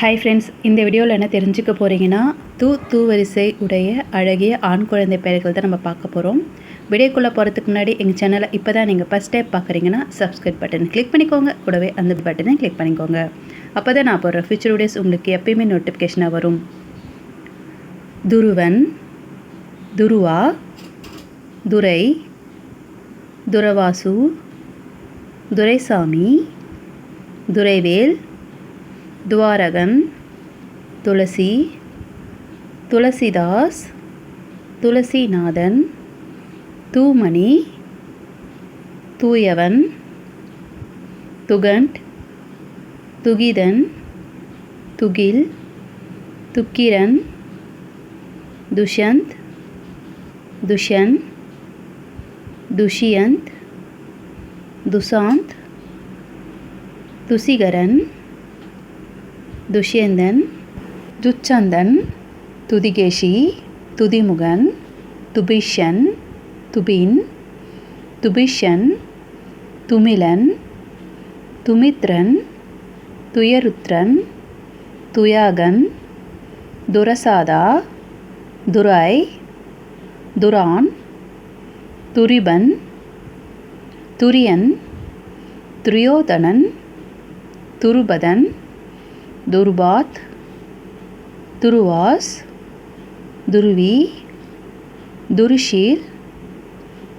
Hi friends இந்த வீடியோவில் என்ன தெரிஞ்சுக்க போகிறீங்கன்னா தூ தூ வரிசை உடைய அழகிய ஆண் குழந்தை பெயர்கள் தான் நம்ம பார்க்க போகிறோம் வீடியோக்குள்ளே போகிறதுக்கு முன்னாடி எங்கள் சேனலை இப்போ தான் நீங்கள் ஃபஸ்ட் டைம் பார்க்குறீங்கன்னா சப்ஸ்கிரைப் பட்டன் கிளிக் பண்ணிக்கோங்க. கூடவே அந்த பட்டனை கிளிக் பண்ணிக்கோங்க. அப்போ தான் நான் போடுற ஃபியூச்சர் வீடியோஸ் உங்களுக்கு எப்பயுமே நோட்டிஃபிகேஷனாக வரும். துருவன் துருவா துரை துரவாசு துரைசாமி துரைவேல் துவாரகன் துளசி துளசிதாஸ் துளசிநாதன் தூமணி தூயவன் துகண்ட் துகிதன் துகில் துக்கிரன் துஷந்த் துஷன் துஷியந்த் துசாந்த் துசிகரன் துஷ்யந்தன் துச்சந்தன் துதிகேஷி துதிமுகன் துபிஷன் துபின் துபிஷன் துமிலன் துமித்ரன் துயருத்ரன் துயாகன் துரசாதா துராய் துரான் துரிபன் துரியன் துரியோதனன் துருபதன் துர்பாத் துருவாஸ் துருவி துருஷீர்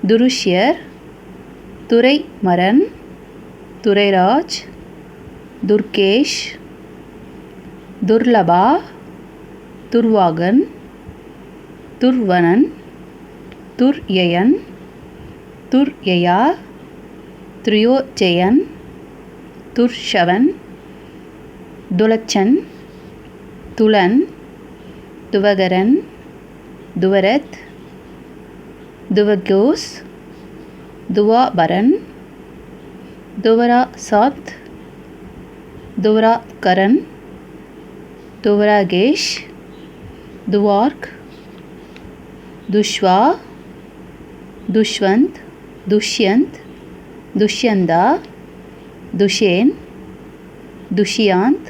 துருஷ்யர் துரைமரன் துரைராஜ் துர்கேஷ் துர்லபா துர்வாகன் துர்வனன் துர்யயன் துர்யயா துரியோஜயன் துர்ஷவன் துலச்சன் துளன் துவகரன் துவரத் துவகோஸ் துவாபரன் துவரா சாத் துவரா கரன் துவராகேஷ் துவார்க் துஷ்வா துஷ்வந்த் துஷ்யந்த் துஷ்யந்தா துஷேன் துஷியாந்த்